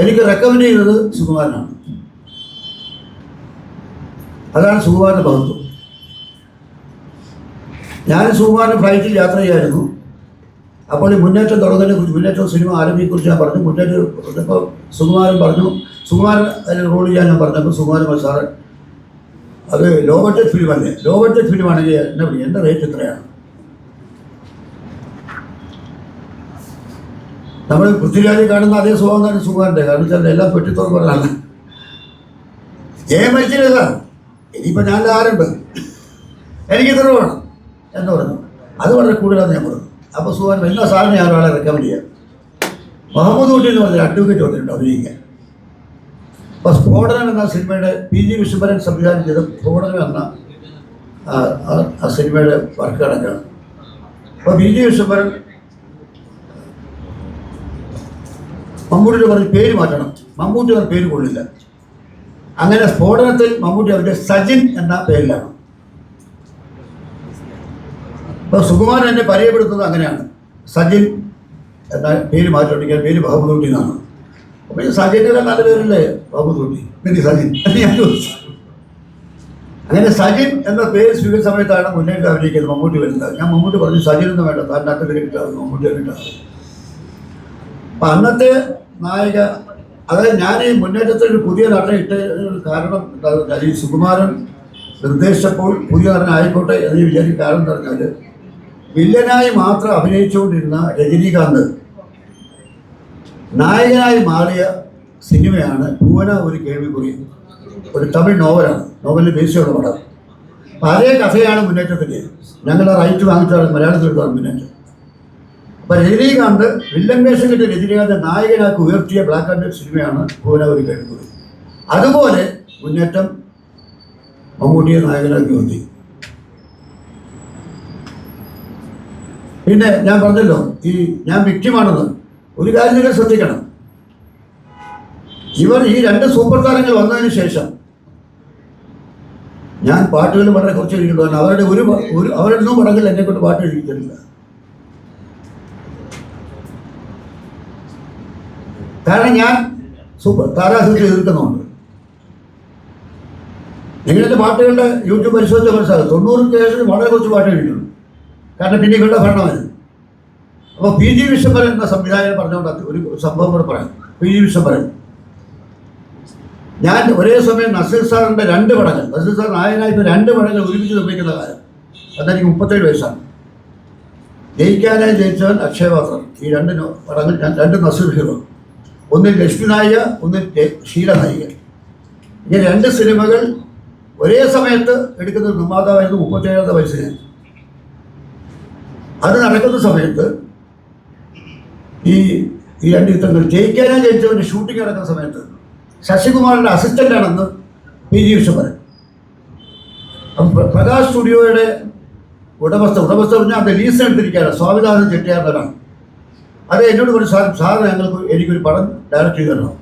എനിക്ക് റെക്കമെൻഡ് ചെയ്തത് സുകുമാരനാണ്. അതാണ് സുകുമാരന്റെ മഹത്വം ഞാൻ സുകുമാരൻ ഫ്ലൈറ്റിൽ യാത്ര ചെയ്യായിരുന്നു. അപ്പോൾ ഈ മുന്നേറ്റം തുടങ്ങുന്നതിനെ കുറിച്ച് മുന്നേറ്റം സിനിമ ആരംഭിക്കുറിച്ച് ഞാൻ പറഞ്ഞു. മുന്നേറ്റം ഇപ്പോൾ സുകുമാരൻ പറഞ്ഞു സുകുമാരൻ അതിന് റോൾ ചെയ്യാൻ ഞാൻ പറഞ്ഞപ്പോൾ സുകുമാരൻ സാറ് അത് ലോ ബഡ്ജറ്റ് ഫിലിം അല്ലേ? ലോ ബഡ്ജറ്റ് ഫിലിം ആണെങ്കിൽ എന്നെ വിളി എന്റെ റേറ്റ് ഇത്രയാണ് നമ്മൾ പൃഥ്വിരാജ് കാണുന്ന അതേ സുഖം തന്നെ സുഖാന്റെ കാരണം വെച്ചാൽ എല്ലാം പെട്ടിത്തോന്ന് പറഞ്ഞാണ് ജയം മരിച്ചില്ല ഇനിയിപ്പോൾ ഞാൻ ആരുണ്ട്? എനിക്ക് ഇത്ര വേണം. എന്ന് പറഞ്ഞു. അത് വളരെ കൂടുതലാണ് ഞാൻ പറഞ്ഞു. അപ്പോൾ സുഖാൻ എല്ലാ സാറിന് ഞാൻ ഒരാളെ റെക്കമെൻഡ് ചെയ്യാം. മുഹമ്മദ് കുട്ടി എന്ന് അഡ്വക്കേറ്റ് വന്നിട്ടുണ്ട് അഭിനയിക്കാൻ. അപ്പോൾ സ്ഫോടനം എന്ന സിനിമയുടെ പി ജി വിശ്വഭരൻ സംവിധാനം ചെയ്ത സ്ഫോടനം എന്ന ആ സിനിമയുടെ വർക്ക് കണക്കാണ് അപ്പോൾ പി ജി വിശ്വഭരൻ മമ്മൂട്ടിയുടെ പറഞ്ഞ് പേര് മാറ്റണം. മമ്മൂട്ടി പറഞ്ഞ പേര് കൊള്ളില്ല. അങ്ങനെ സ്ഫോടനത്തിൽ മമ്മൂട്ടി അവരുടെ സജിൻ എന്ന പേരിലാണ്. അപ്പോൾ സുകുമാരൻ എന്നെ പരിചയപ്പെടുത്തുന്നത് അങ്ങനെയാണ്. സജിൻ എന്ന പേര് മാറ്റിക്കൊണ്ടിരിക്കാൻ പേര് ബഹബുദൂട്ടി എന്നാണ്. അപ്പോൾ ഈ സജിന്റെ നല്ല പേരല്ലേ? ബഹബുദൂട്ടി പിന്നെ സജിൻ. ഞാൻ ചോദിച്ചു. അങ്ങനെ സജിൻ എന്ന പേര് സ്വീകരിച്ച സമയത്താണ് മുന്നേറ്റം അഭിനയിക്കുന്നത് മമ്മൂട്ടി വരുന്നത്. ഞാൻ മമ്മൂട്ടി പറഞ്ഞു സജിൻ എന്ന് വേണ്ട. താൻ പേര് കിട്ടാതെ മമ്മൂട്ടി കിട്ടാതെ അപ്പം അന്നത്തെ നായിക അതായത് ഞാൻ ഈ മുന്നേറ്റത്തിൽ പുതിയ നടനെ ഇട്ട കാരണം ഈ സുകുമാരൻ നിർദ്ദേശിച്ചപ്പോൾ പുതിയ നടൻ ആയിക്കോട്ടെ എന്ന് വിചാരിക്കും കാരണം എന്ന് പറഞ്ഞാൽ വില്ലനായി മാത്രം അഭിനയിച്ചുകൊണ്ടിരുന്ന രജനീകാന്ത് നായകനായി മാറിയ സിനിമയാണ് ഭുവന ഒരു കേൾവിക്കുറി ഒരു തമിഴ് നോവലാണ്. നോവലിൽ ബേസിയുള്ള പടം. അതേ കഥയാണ് മുന്നേറ്റത്തിന്റെ. ഞങ്ങളുടെ റൈറ്റ് വാങ്ങിച്ചാണ് മലയാളത്തിൽ മുന്നേറ്റം. അപ്പൊ രജനീകാന്ത് വില്ലൻ വേഷം കിട്ടിയ രജനീകാന്ത് നായകനാക്കി ഉയർത്തിയ ബ്ലാക്ക് ആൻഡ് വൈറ്റ് സിനിമയാണ് ഭുവനാപുരി കഴിക്കുന്നത് അതുപോലെ മുന്നേറ്റം മമ്മൂട്ടിയെ നായകനാക്കി ഉയർത്തി. പിന്നെ ഞാൻ പറഞ്ഞല്ലോ ഈ ഞാൻ വ്യക്തിമാണെന്ന് ഒരു കാര്യം നിങ്ങൾ ശ്രദ്ധിക്കണം. ഇവർ ഈ രണ്ട് സൂപ്പർ താരങ്ങൾ വന്നതിന് ശേഷം ഞാൻ പാട്ടുകൾ വളരെ കുറച്ച് എഴുതിയിട്ടുണ്ട്. അവരുടെ ഒരു അവരുടെ ഒന്നും പടങ്ങളിൽ എന്നെ കൊണ്ട് പാട്ട് എഴുതിയിട്ടില്ല. കാരണം ഞാൻ സൂപ്പർ താരാസൂത്രം എതിർക്കുന്നുണ്ട്. നിങ്ങളുടെ പാട്ടുകളുടെ യൂട്യൂബ് പരിശോധിച്ച മനസ്സിലാകും. തൊണ്ണൂറിന് ശേഷം വളരെ കുറച്ച് പാട്ട് കഴിഞ്ഞിട്ടുണ്ട് കാരണം പിന്നെ ഇവരുടെ ഭരണമായി അപ്പോൾ പി ജി വിശ്വംഭരൻ എന്ന സംവിധായകൻ പറഞ്ഞുകൊണ്ട് ഒരു സംഭവം കൂടെ പറയാം. P G Vishwambharan. ഞാൻ ഒരേ സമയം നസീർ സാറിന്റെ രണ്ട് പടങ്ങൾ നസീർ സാർ നായകനായിട്ട് രണ്ട് പടങ്ങൾ ഒരുമിച്ച് നിർമ്മിക്കുന്ന കാലം. അതെനിക്ക് മുപ്പത്തേഴ് വയസ്സാണ്. ജയിക്കാനായി ജയിച്ചവൻ അക്ഷയപാത്രം ഈ രണ്ട് പടങ്ങൾ രണ്ട് നസീർ ഹീറോ. ഒന്നിൽ ലക്ഷ്മി നായിക ഒന്ന് ശീല നായികൻ നായിക ഈ രണ്ട് സിനിമകൾ ഒരേ സമയത്ത് എടുക്കുന്ന നിർമ്മാതാവായിരുന്നു മുപ്പത്തേഴാമത്തെ വയസ്സിൽ അത് നടക്കുന്ന സമയത്ത് ഈ ഈ രണ്ട് ചിത്രങ്ങൾ ജയിക്കാനാ ജയിച്ചവന്റെ ഷൂട്ടിംഗ് നടക്കുന്ന സമയത്ത് ശശികുമാറിന്റെ അസിസ്റ്റന്റാണെന്ന് പി ജി വിശ്വഭരൻ അപ്പം പ്ര- പ്രകാശ് സ്റ്റുഡിയോയുടെ ഉടമസ്ഥ ഉടമസ്ഥ പറഞ്ഞാൽ അത് ലീസ് എടുത്തിരിക്കുകയാണ്. സ്വാമിനാഥൻ ചെട്ടിയാറിനാണ് അത് എന്നോട് പറഞ്ഞു സാർ സാർ ഞങ്ങൾക്ക് എനിക്കൊരു പടം ഡയറക്റ്റ് ചെയ്ത് തരണം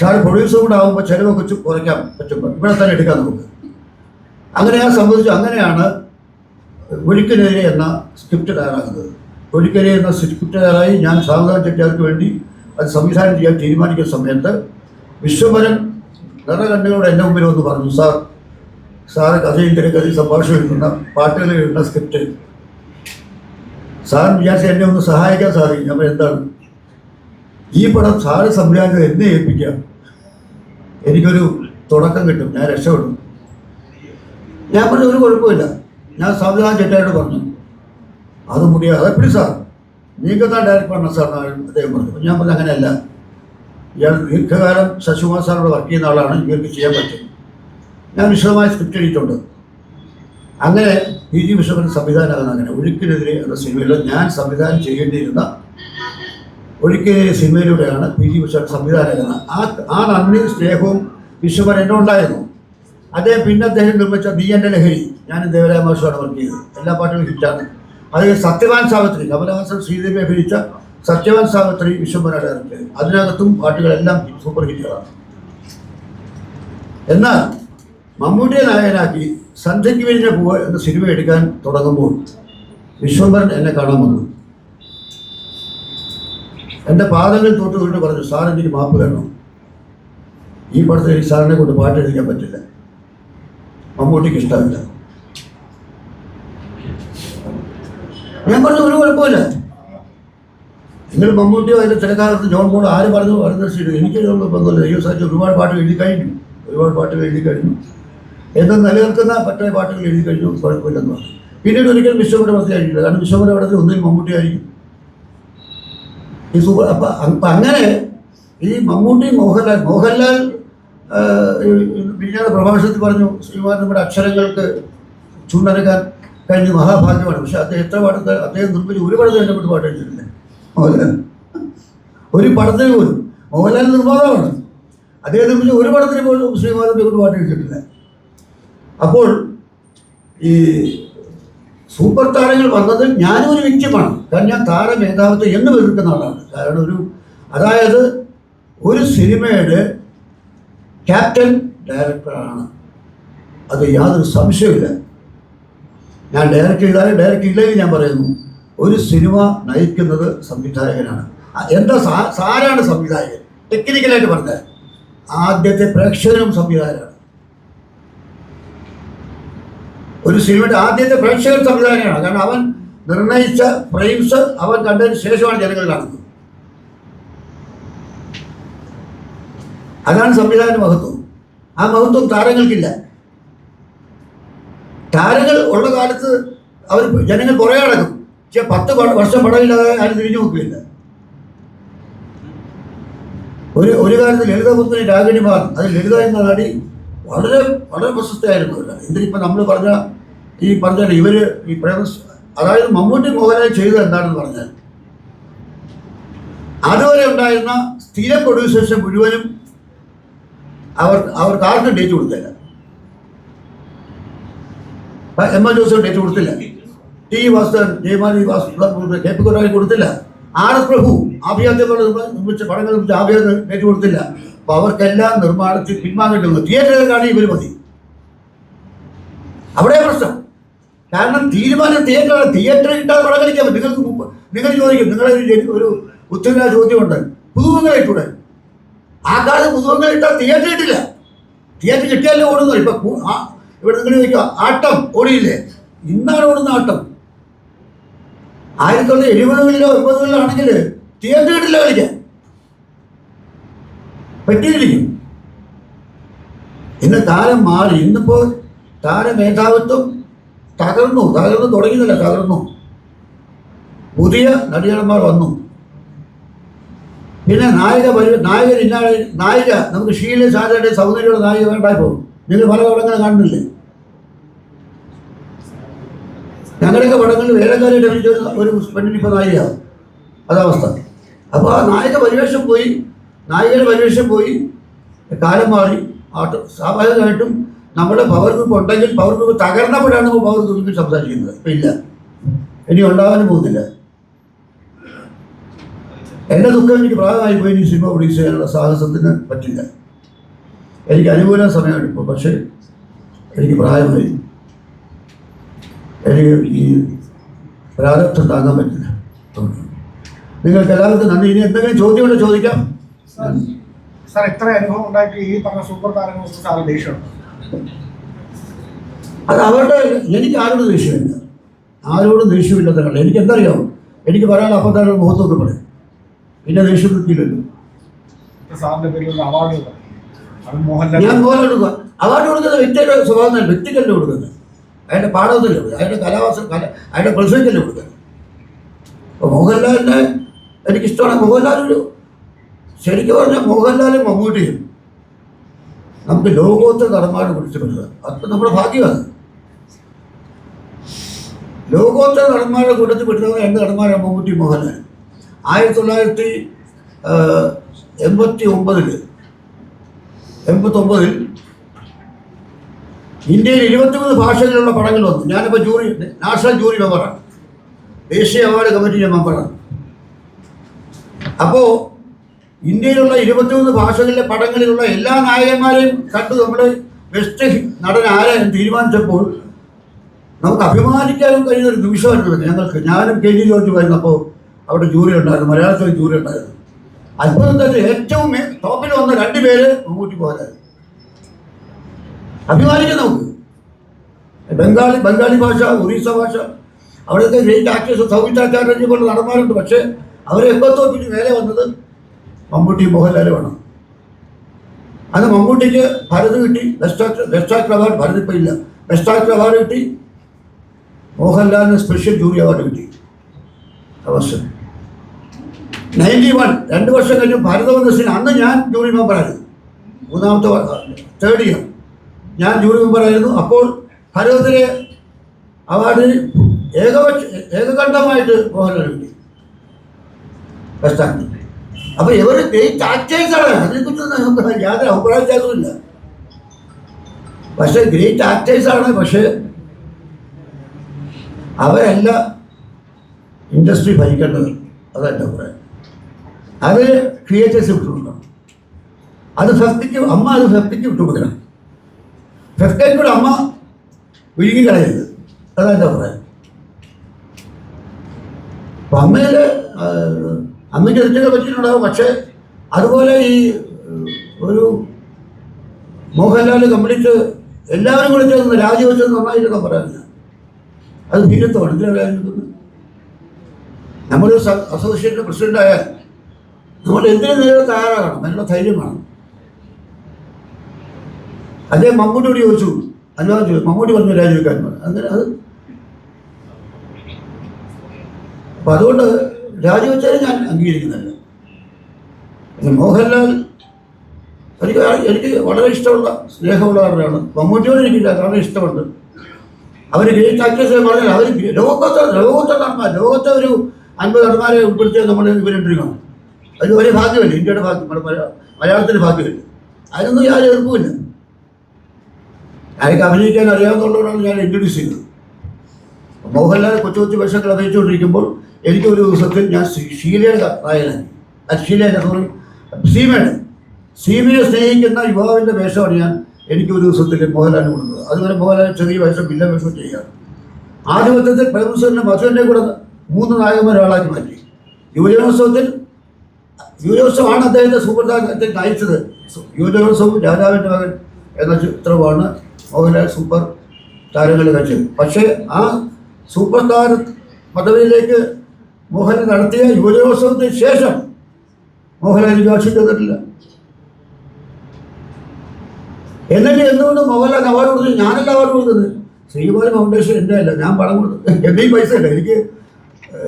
സാർ പ്രൊഡ്യൂസർ കൂടെ ആകുമ്പോൾ ചിലവൊക്കെ കുറയ്ക്കാൻ പറ്റും ഇവിടെ തന്നെ എടുക്കാം നമുക്ക്. അങ്ങനെ ആ സംബന്ധിച്ചു അങ്ങനെയാണ് ഒഴുക്കിനെതിരെ എന്ന സ്ക്രിപ്റ്റ് തയ്യാറാകുന്നത്. ഒഴുക്കിനെതിരെ എന്ന സ്ക്രിപ്റ്റ് തയ്യാറായി ഞാൻ സാവധാന ചെട്ടിയാർക്ക് വേണ്ടി അത് സംവിധാനം ചെയ്യാൻ തീരുമാനിക്കുന്ന സമയത്ത് വിശ്വഭരൻ നിറകണ്ണുകളോട് എന്റെ മുമ്പിൽ വന്ന് പറഞ്ഞു സാർ സാറ് കഥയും തിരക്കഥയും സംഭാഷണം എഴുതുന്ന പാട്ടുകൾ എഴുതുന്ന സ്ക്രിപ്റ്റ് സാറിന് വിചാരിച്ച എന്നെ ഒന്ന് സഹായിക്കാൻ സാധിക്കും. ഞാൻ എന്താണ്? ഈ പടം സാറ് സംവിധാനം എന്നെ ഏൽപ്പിക്കാം എനിക്കൊരു തുടക്കം കിട്ടും. ഞാൻ രക്ഷപ്പെടും. ഞാൻ പറഞ്ഞു ഒരു കുഴപ്പമില്ല. ഞാൻ സംവിധാനം ചെട്ടായിട്ട് പറഞ്ഞു. അത് മുടിയാതെ എപ്പോഴും സാർ. നിങ്ങൾക്ക് താൻ ഡയറക്റ്റ് പറഞ്ഞ സാർ അദ്ദേഹം പറഞ്ഞു. ഞാൻ പറഞ്ഞു അങ്ങനെയല്ല. ഞാൻ ദീർഘകാലം ശശികുമാർ സാറോട് വർക്ക് ചെയ്യുന്ന ആളാണ്. ഇവർക്ക് ചെയ്യാൻ പറ്റും. ഞാൻ വിശദമായ സ്ക്രിപ്റ്റ് എഴുതിയിട്ടുണ്ട്. അങ്ങനെ പി ജി വിശ്വകൻ സംവിധാനം അങ്ങനെ. ഒഴുക്കിനെതിരെ എന്ന സിനിമയിൽ ഞാൻ സംവിധാനം ചെയ്യേണ്ടിയിരുന്ന ഒഴുക്കിനെതിരെ സിനിമയിലൂടെയാണ് പി ജി വിശ്വൻ സംവിധാനം ആ ആ നന്ദി സ്നേഹവും വിശ്വഭൻ എന്നോട് ഉണ്ടായിരുന്നു. അദ്ദേഹം പിന്നെ അദ്ദേഹം നിർമ്മിച്ച നീ എന്റെ ലഹരി ഞാൻ ദേവരായ മഹർഷിയാണ് വർക്ക് ചെയ്തത്. എല്ലാ പാട്ടുകളും ഹിറ്റാണ്. അത് സത്യവാൻ സാവിത്രി കമലഹാസൻ ശ്രീദേവി അഭിനയിച്ച സത്യവാൻ സാവിത്രി വിശ്വംഭരയുടെ ഇറക്കിയത് അതിനകത്തും പാട്ടുകളെല്ലാം സൂപ്പർ ഹിറ്റുകളാണ് എന്നാൽ മമ്മൂട്ടിയെ നായകനാക്കി സന്ധ്യയ്ക്ക് വിരിഞ്ഞ പൂവ് എന്ന സിനിമ എടുക്കാൻ തുടങ്ങുമ്പോൾ വിശ്വംഭരൻ എന്നെ കാണാൻ വന്നു. എന്റെ പാദങ്ങൾ തൊട്ട് തൊട്ട് പറഞ്ഞു സാർ എനിക്ക് മാപ്പ് വേണം? ഈ പടത്തിൽ എനിക്ക് സാറിനെ കൊണ്ട് പാട്ട് എഴുതിക്കാൻ പറ്റില്ല. മമ്മൂട്ടിക്ക് ഇഷ്ടമില്ല. ഞാൻ പറഞ്ഞു ഒരു കുഴപ്പമില്ല നിങ്ങൾ മമ്മൂട്ടിയോ അതിന്റെ തിരക്കാലത്ത് ജോൺ മോൾ ആര് പറഞ്ഞു? പറഞ്ഞു എനിക്ക് ബന്ധമില്ല. യു സാധിച്ചു ഒരുപാട് പാട്ട് എഴുതി കഴിഞ്ഞു. ഒരുപാട് പാട്ട് എഴുതി കഴിഞ്ഞു. എന്ന് നിലനിൽക്കുന്ന പറ്റേ പാട്ടുകൾ എഴുതി കഴിഞ്ഞു കുഴപ്പമില്ലെന്ന് പറഞ്ഞു. പിന്നീട് ഒരിക്കലും വിശ്വപുര ആയിരിക്കില്ല കാരണം വിശ്വപുര പടത്തിൽ ഒന്നിൽ മമ്മൂട്ടി ആയിരിക്കും ഈ അപ്പം അങ്ങനെ ഈ മമ്മൂട്ടി മോഹൻലാൽ മോഹൻലാൽ വിജ്ഞാന പ്രഭാഷണത്തിൽ പറഞ്ഞു ശ്രീമാൻ നമ്മുടെ അക്ഷരങ്ങൾക്ക് ചൂണ്ടനക്കാൻ കഴിഞ്ഞ മഹാഭാഗ്യമാണ്. പക്ഷെ അദ്ദേഹം എത്ര പാട്ട് അദ്ദേഹം നിർമ്മിച്ച് ഒരു പടത്തിൽ എന്നെ പെട്ട് പാട്ട് എഴുതിയിട്ടില്ല ഒരു പടത്തിന് പോലും. മോഹൻലാൽ നിർമ്മാതാവാണ്. അദ്ദേഹം നിർമ്മിച്ച് ഒരു പടത്തിന് പോലും ശ്രീമാനത്തെ കൊണ്ട് പാട്ട് എഴുതിയിട്ടില്ല. അപ്പോൾ ഈ സൂപ്പർ താരങ്ങൾ വന്നത് ഞാനും ഒരു വ്യക്തിമാണ് കാരണം ഞാൻ താര മേധാവിത്വം എന്ന് എതിർക്കുന്ന ആളാണ്. കാരണം ഒരു അതായത് ഒരു സിനിമയുടെ ക്യാപ്റ്റൻ ഡയറക്ടറാണ്. അത് യാതൊരു സംശയമില്ല ഞാൻ ഡയറക്റ്റ് ചെയ്താലും ഡയറക്റ്റ് ഇല്ലെങ്കിൽ ഞാൻ പറയുന്നു. ഒരു സിനിമ നയിക്കുന്നത് സംവിധായകനാണ്. എന്താ സാ- സാരാണ് സംവിധായകൻ? ടെക്നിക്കലായിട്ട് പറഞ്ഞത് ആദ്യത്തെ പ്രേക്ഷകനും സംവിധായകനാണ്. ഒരു സിനിമയുടെ ആദ്യത്തെ പ്രേക്ഷകർ സംവിധാനമാണ് കാരണം അവൻ നിർണയിച്ച ഫ്രെയിംസ് അവൻ കണ്ടതിന് ശേഷമാണ് ജനങ്ങൾ കാണുന്നത്. അതാണ് സംവിധാന മഹത്വം. ആ മഹത്വം താരങ്ങൾക്കില്ല. താരങ്ങൾ ഉള്ള കാലത്ത് അവർ ജനങ്ങൾ കുറേ അടക്കും പക്ഷെ പത്ത് വർഷം പടമില്ലാതെ ആരും തിരിഞ്ഞു നോക്കില്ല. ഒരു ഒരു കാലത്ത് ലളിതപുത്രി രാഗിണിമാർ അത് ലളിത എന്ന നടി വളരെ വളരെ പ്രശസ്തയായിരുന്നു. എന്തിനിപ്പോൾ നമ്മൾ പറഞ്ഞ ഈ പറഞ്ഞ ഇവർ ഈ പ്രേമ അതായത് മമ്മൂട്ടി മോഹൻലാൽ ചെയ്തത് എന്താണെന്ന് പറഞ്ഞാൽ അതുവരെ ഉണ്ടായിരുന്ന സ്ഥിര പ്രൊഡ്യൂസേഴ്സ് മുഴുവനും അവർ അവർക്ക് ആർക്കും ഡേറ്റ് കൊടുത്തില്ല. എം എൽ ജോസഫ് ഡേറ്റ് കൊടുത്തില്ല. T Vasudevan Jayamali Vasudevan K P കൊണ്ടായി കൊടുത്തില്ല. ആർ എസ് പ്രഭു പോലെ നിർമ്മിച്ച പടങ്ങൾ നിർമ്മിച്ച ആഭിയാതെ ഡേറ്റ് കൊടുത്തില്ല. അപ്പൊ അവർക്കെല്ലാം നിർമ്മാണത്തിൽ പിന്മാങ്ങേണ്ടി വന്നു. ഇവർ ഇവർ മതി. അവിടെ പ്രശ്നം. കാരണം തീരുമാനം തിയേറ്ററാണ് തിയേറ്ററിൽ കിട്ടാതെ പടം കളിക്കാൻ നിങ്ങൾക്ക് നിങ്ങൾ ചോദിക്കും നിങ്ങളെ ഒരു ഉത്തരവിനാ ചോദ്യമുണ്ട്. ഇട്ടൂടെ ആ കാലത്ത് പുതുവങ്ങൾ ഇട്ടാൽ തിയേറ്റർ കിട്ടില്ല തിയേറ്റർ കിട്ടിയാലേ ഓടുന്നു ഇപ്പൊ ഇവിടെ നിങ്ങൾ ചോദിക്കുക ആട്ടം ഓടിയില്ലേ? ഇന്നാണ് ഓടുന്ന ആട്ടം. ആയിരത്തി തൊള്ളായിരത്തി എഴുപതുകളിലോ എൺപതുകളിലോ ആണെങ്കിൽ തിയേറ്റർ കിട്ടില്ല കളിക്കാൻ. പറ്റിയിരിക്കും. ഇന്ന് കാലം മാറി. ഇന്നിപ്പോ താരമേധാവിത്വം തകർന്നു തകർന്നു തുടങ്ങിയതല്ല തകർന്നു. പുതിയ നടികന്മാർ വന്നു. പിന്നെ നായിക പരി നായകൻ ഇല്ലാതെ നായിക നമുക്ക് ഷീല സാധയുടെ സൗന്ദര്യമുള്ള നായിക വേണ്ടായി പോകും. നിങ്ങൾ പല പടങ്ങളും കാണുന്നില്ലേ? ഞങ്ങളുടെയൊക്കെ പടങ്ങളിൽ വേലക്കാരായിട്ട് അഭിനയിച്ച ഒരു- പെണ്ണിനിപ്പോൾ നായികയാവും. അതവസ്ഥ അപ്പോൾ ആ നായിക പരിവേഷം പോയി നായികയുടെ പരിവേഷം പോയി കാലം മാറി ആട്ടോ സ്വാഭാവികമായിട്ടും നമ്മുടെ പവർ ഗ്രൂപ്പ് ഉണ്ടെങ്കിൽ പവർ ഗ്രൂപ്പ് തകർന്നപ്പോഴാണ് നമ്മൾ പവർ ഗ്രൂപ്പിൽ സംസാരിക്കുന്നത്. ഇപ്പം ഇല്ല. ഇനി ഉണ്ടാകാനും പോകുന്നില്ല. എന്റെ ദുഃഖം എനിക്ക് പ്രായമായി പോയി ഇനി സിനിമ പ്രൊഡ്യൂസ് ചെയ്യാനുള്ള സാഹസത്തിന് പറ്റില്ല. എനിക്ക് അനുകൂല സമയമാണ് ഇപ്പോൾ പക്ഷേ എനിക്ക് പ്രായമായി. എനിക്ക് ഈ പ്രാരബ്ധം താങ്ങാൻ പറ്റില്ല. നിങ്ങൾക്ക് എല്ലാവർക്കും നന്ദി. ഇനി എന്തെങ്കിലും ചോദ്യമുണ്ടോ ചോദിക്കാം. സാർ ഇത്ര അനുഭവം ഉണ്ടായിട്ട് ഈ പറഞ്ഞ സൂപ്പർ താരങ്ങൾക്ക് സാറിന് ദേഷ്യമുണ്ട്? അത് അവരുടെ എനിക്ക് ആരോട് ദേഷ്യമില്ല. ആരോടും ദേഷ്യമില്ലാത്ത എനിക്ക് എന്തറിയാം എനിക്ക് പറയാൻ അപ്പം തന്നെ മുഖത്തൊന്നും പറയും. പിന്നെ ദേഷ്യം മോഹൻലാൽ ഞാൻ കൊടുക്കുക അവാർഡ് കൊടുക്കുന്ന വ്യക്തിയുടെ സ്വഭാവം തന്നെ വ്യക്തിക്കല്ലേ കൊടുക്കുന്നത്? അയാളുടെ പാഠത്തില്ലേ കൊടുക്കുന്നത്? അയാളുടെ കലാവാസം കല അയാളുടെ കൊടുക്കുന്നത്? അപ്പോൾ മോഹൻലാലിനെ എനിക്കിഷ്ടമാണ്. മോഹൻലാൽ ഒരു ശരിക്കും പറഞ്ഞാൽ മോഹൻലാലും മമ്മൂട്ടിയും നമുക്ക് ലോകോത്തര നടന്മാരെ കുറിച്ചിട്ടുണ്ട് അത് നമ്മുടെ ഭാഗ്യമാണ്. ലോകോത്തര നടന്മാരുടെ കൂട്ടത്തിൽ പെടുന്ന രണ്ട് നടന്മാരാണ് മമ്മൂട്ടി മോഹൻലാൽ ആയിരത്തി തൊള്ളായിരത്തി എൺപത്തി ഒമ്പതിൽ എൺപത്തൊമ്പതിൽ ഇന്ത്യയിൽ ഇരുപത്തിമൂന്ന് ഭാഷകളിലുള്ള പടങ്ങൾ വന്നു. ഞാനിപ്പോൾ ജൂറി നാഷണൽ ജൂറി മെമ്പറാണ്. ദേശീയ അവാർഡ് കമ്മിറ്റിയുടെ മെമ്പറാണ്. അപ്പോൾ ഇന്ത്യയിലുള്ള ഇരുപത്തിമൂന്ന് ഭാഷകളിലെ പടങ്ങളിലുള്ള എല്ലാ നായകന്മാരെയും കണ്ട് നമ്മൾ ബെസ്റ്റ് നടൻ ആരായും തീരുമാനിച്ചപ്പോൾ നമുക്ക് അഭിമാനിക്കാനും കഴിയുന്ന ഒരു നിമിഷമായിരുന്നു ഞങ്ങൾക്ക് ഞാനും കെ ജി ജോർജ് വരുന്നപ്പോൾ അവിടെ ജൂറി ഉണ്ടായിരുന്നു മലയാളത്തിൽ ജൂറി ഉണ്ടായിരുന്നു. അത്ഭുതം തന്നെ ഏറ്റവും ടോപ്പിൽ വന്ന രണ്ടുപേര് മമ്മൂട്ടി പോരായിരുന്നു അഭിമാനിക്കാം നമുക്ക്. ബംഗാളി ബംഗാളി ഭാഷ ഒറീസ ഭാഷ. അവിടുത്തെ ഗ്രേറ്റ് ആക്ടേഴ്സ് സൗമിത്ര ചാറ്റർജി പോലെ നടന്മാരുണ്ട് പക്ഷേ അവരെ എൺപത്തോപ്പിച്ച് മേലെ വന്നത് മമ്മൂട്ടി മോഹൻലാലുമാണ് അത് മമ്മൂട്ടിക്ക് ഭരത് കിട്ടി best best actor award Bharat ഇപ്പം ഇല്ല. ബെസ്റ്റ് ആക്ടർ അവാർഡ് കിട്ടി മോഹൻലാലിന് സ്പെഷ്യൽ ജൂറി അവാർഡ് കിട്ടി. അവസ്ഥ നയന്റി വൺ രണ്ട് വർഷം കഴിഞ്ഞ് ഭാരതവന്ദസിന് അന്ന് ഞാൻ ജൂറി മെമ്പറായിരുന്നു മൂന്നാമത്തെ തേർഡ് ഇയർ ഞാൻ ജൂറി മെമ്പറായിരുന്നു അപ്പോൾ ഭരതത്തിലെ അവാർഡ് ഏകപക്ഷ ഏകകണ്ഠമായിട്ട് മോഹൻലാൽ കിട്ടി. ബെസ്റ്റ് ആക്ടർ അപ്പോൾ ഇവർ ഗ്രേറ്റ് ആക്ടേഴ്സാണ് അതിനെക്കുറിച്ച് യാതൊരു അഭിപ്രായ വ്യത്യാസമില്ല പക്ഷേ ഗ്രേറ്റ് ആക്ടേഴ്സാണ് പക്ഷെ അവരല്ല ഇൻഡസ്ട്രി ഭരിക്കേണ്ടത്. അതല്ല അഭിപ്രായം. അത് ക്രിയേറ്റേഴ്സ് വിട്ടുകൊടുക്കണം. അത് ഫെഫ്റ്റിക്ക് അമ്മ അത് ഫെഫ്റ്റിക്ക് വിട്ടുകൊടുക്കണം. ഫെഫ്റ്റേക്ക് കൂടെ അമ്മ വിഴുങ്ങി കളയരുത്. അതാണ് എന്റെ അഭിപ്രായം. അപ്പം അമ്മയിൽ അമ്മയ്ക്ക് തെറ്റുകൾ പറ്റിയിട്ടുണ്ടാവും. പക്ഷേ അതുപോലെ ഈ ഒരു മോഹൻലാൽ കംപ്ലീറ്റ് എല്ലാവരും കൂടി ചേർന്ന് രാജിവെച്ചത് നന്നായിട്ടൊക്കെ പറയാനില്ല അത് ഭീരത്വമാണ്. എന്തിനാണ് രാജിവെക്കുന്നത് നമ്മളൊരു അസോസിയേഷന്റെ അസോസിയേഷൻ പ്രസിഡന്റ് ആയാൽ നമ്മൾ എന്തിനു നേരിടാൻ തയ്യാറാകണം. അതിനുള്ള ധൈര്യമാണ് അദ്ദേഹം മമ്മൂട്ടിയോട് ചോദിച്ചു. അനുവാദം ചോദിച്ചു. മമ്മൂട്ടി പറഞ്ഞു രാജിവെക്കാൻ പറഞ്ഞു. അങ്ങനെ അത്. അപ്പം അതുകൊണ്ട് രാജിവെച്ചാലും ഞാൻ അംഗീകരിക്കുന്നില്ല. മോഹൻലാൽ എനിക്ക് എനിക്ക് വളരെ ഇഷ്ടമുള്ള സ്നേഹമുള്ള ആളാണ് മമ്മൂട്ടിയോട് എനിക്ക് വളരെ ഇഷ്ടമുണ്ട്. അവർ ഗ്രേറ്റ് പറഞ്ഞാൽ അവർ ലോകത്തെ ലോകത്തെ നടന്മാർ ലോകത്തെ ഒരു അൻപത് നടന്മാരെ ഉൾപ്പെടുത്തിയാൽ നമ്മൾ ഇവരുണ്ടിരിക്കണം അതിൽ ഒരു ഭാഗ്യമില്ല ഇന്ത്യയുടെ ഭാഗ്യം മലയാളത്തിന്റെ ഭാഗ്യമില്ല. അതിനൊന്നും ഞാൻ എതിർപ്പില്ല എനിക്ക് അഭിനയിക്കാൻ അറിയാവുന്നതുകൊണ്ടാണ് ഞാൻ ഇൻട്രൊഡ്യൂസ് ചെയ്തത് മോഹൻലാൽ കൊച്ചു കൊച്ചു വേഷങ്ങൾ അഭിനയിച്ചുകൊണ്ടിരിക്കുമ്പോൾ എനിക്കൊരു ദിവസത്തിൽ ഞാൻ ഷീലയുടെ അത് ഷീലയുടെ സോറി സീമയുടെ സീമയെ സ്നേഹിക്കുന്ന യുവാവിന്റെ വേഷമാണ് ഞാൻ എനിക്ക് ഒരു ദിവസത്തിൽ മോഹൻലാൽ കൊടുത്തത്. അതുവരെ മോഹൻലാൽ ചെറിയ വേഷം വില്ല വേഷം ചെയ്യാറ്. ആധിപത്യത്തിൽ പ്രേമസുരനെ മധുവിന്റെ കൂടെ മൂന്ന് നായകന്മാരാളാക്കി മാറ്റി. യുവജനോത്സവത്തിൽ യുവജനോത്സവമാണ് അദ്ദേഹത്തെ സൂപ്പർ അയച്ചത് യുവജനോത്സവം രാജാവിന്റെ മകൻ എന്ന ചിത്രമാണ് മോഹൻലാൽ സൂപ്പർ താരങ്ങൾ കഴിച്ചത് പക്ഷേ ആ സൂപ്പർ താര പദവിയിലേക്ക് മോഹൻലാൽ നടത്തിയ യുവജോത്സവത്തിന് ശേഷം മോഹൻലാൽ എനിക്ക് തന്നിട്ടില്ല എന്നിട്ട് എന്തുകൊണ്ട് മോഹൻലാൽ അവാർഡ് കൊടുത്തു? ഞാനല്ല അവാർഡ് കൊടുത്തത്. ശ്രീകുമാരി ഫൗണ്ടേഷൻ എന്റെ അല്ല ഞാൻ പണം കൊടുത്തു. എന്റെ പൈസ ഇല്ല എനിക്ക്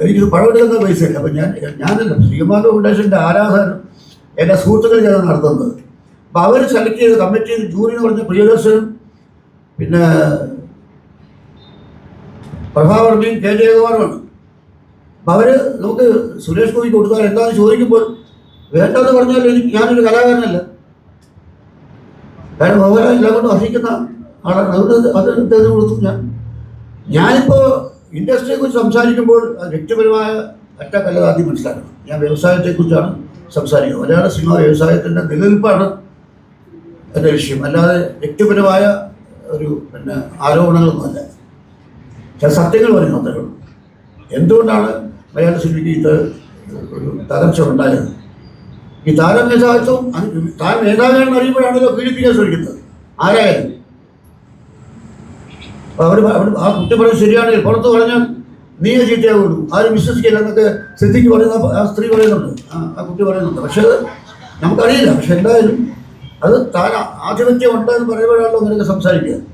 എനിക്ക് പണം എടുക്കുന്ന പൈസ ഇല്ല അപ്പം ഞാൻ ഞാനല്ല ശ്രീകുമാരി ഫൗണ്ടേഷന്റെ ആരാധനം എന്റെ സുഹൃത്തുക്കൾ ഞാൻ നടത്തുന്നത്. അപ്പോൾ അവർ സെലക്ട് ചെയ്ത് കമ്മിറ്റി ചെയ്ത് ജൂറി എന്ന് പറഞ്ഞ പ്രിയദർശനും പിന്നെ പ്രഭാവർമ്മയും കെ ജയകുമാറുമാണ് അപ്പം അവർ നമുക്ക് സുരേഷ് ഗോപി കൊടുത്താൽ എന്താണെന്ന് ചോദിക്കുമ്പോൾ വേണ്ടെന്ന് പറഞ്ഞാൽ എനിക്ക് ഞാനൊരു കലാകാരനല്ല. കാരണം മോഹൻലാൽ എല്ലാം കൊണ്ടും അർഹിക്കുന്ന ആളാണ്. അതുകൊണ്ട് അത് തെരഞ്ഞു കൊടുത്തു ഞാൻ. ഞാനിപ്പോൾ ഇൻഡസ്ട്രിയെ കുറിച്ച് സംസാരിക്കുമ്പോൾ വ്യക്തിപരമായ അറ്റക്കല്ല ആദ്യം മനസ്സിലാക്കണം. ഞാൻ വ്യവസായത്തെക്കുറിച്ചാണ് സംസാരിക്കുന്നത്. മലയാള സിനിമ വ്യവസായത്തിന്റെ നിലനിൽപ്പാണ് എന്റെ വിഷയം. അല്ലാതെ വ്യക്തിപരമായ ഒരു പിന്നെ ആരോപണങ്ങളൊന്നുമല്ല. ചില സത്യങ്ങൾ പറയുന്നു അത്രയുള്ളൂ എന്തുകൊണ്ടാണ് മലയാള സിനിമയ്ക്ക് ഇത് ഒരു തകർച്ച ഉണ്ടായത് ഈ താരമേധാവിത്വം നേതാവിത്വം താൻ മേധാവിയാണെന്ന് അറിയുമ്പോഴാണല്ലോ പീഡിപ്പിക്കാൻ ശ്രമിക്കുന്നത്. ആരായാലും. അവർ ആ കുട്ടി പറഞ്ഞ് ശരിയാണെങ്കിൽ പുറത്ത് പറഞ്ഞാൽ നീ ചീത്തയാവുള്ളൂ. ആരും വിശ്വസിക്കില്ല എന്നൊക്കെ സിദ്ധിക്ക് പറയുന്ന ആ സ്ത്രീ പറയുന്നുണ്ട്. ആ ആ കുട്ടി പറയുന്നുണ്ട്. പക്ഷേ അത് നമുക്കറിയില്ല. പക്ഷെ എന്തായാലും അത് താൻ ആധിപത്യം ഉണ്ടെന്ന് പറയുമ്പോഴാണല്ലോ അങ്ങനെയൊക്കെ സംസാരിക്കുക പക്ഷേ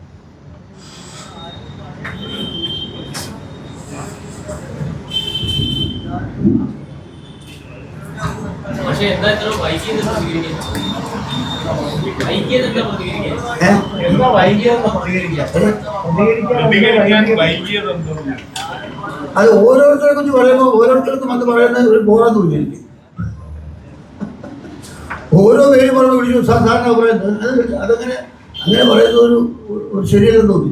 എന്താ ഇത്ര വൈകിയത് പ്രതികരിക്കുന്നത് വൈകിയത് എന്താ പ്രതികരിക്കുന്നത് ഏഹ് എന്താ വൈകിയതെന്ന് പ്രതികരിക്കാം അത് ഓരോരുത്തരെ കുറിച്ച് പറയുമ്പോൾ ഓരോരുത്തർക്കും അത് പറയുന്ന ഒരു ബോറാ തോന്നിയിരിക്കും ഓരോ പേര് പറഞ്ഞു വിളിച്ചു സാധാരണ പറയുന്നത്. അത് അതങ്ങനെ അങ്ങനെ പറയുന്നത് ഒരു ഒരു ശരിയല്ലെന്ന് തോന്നി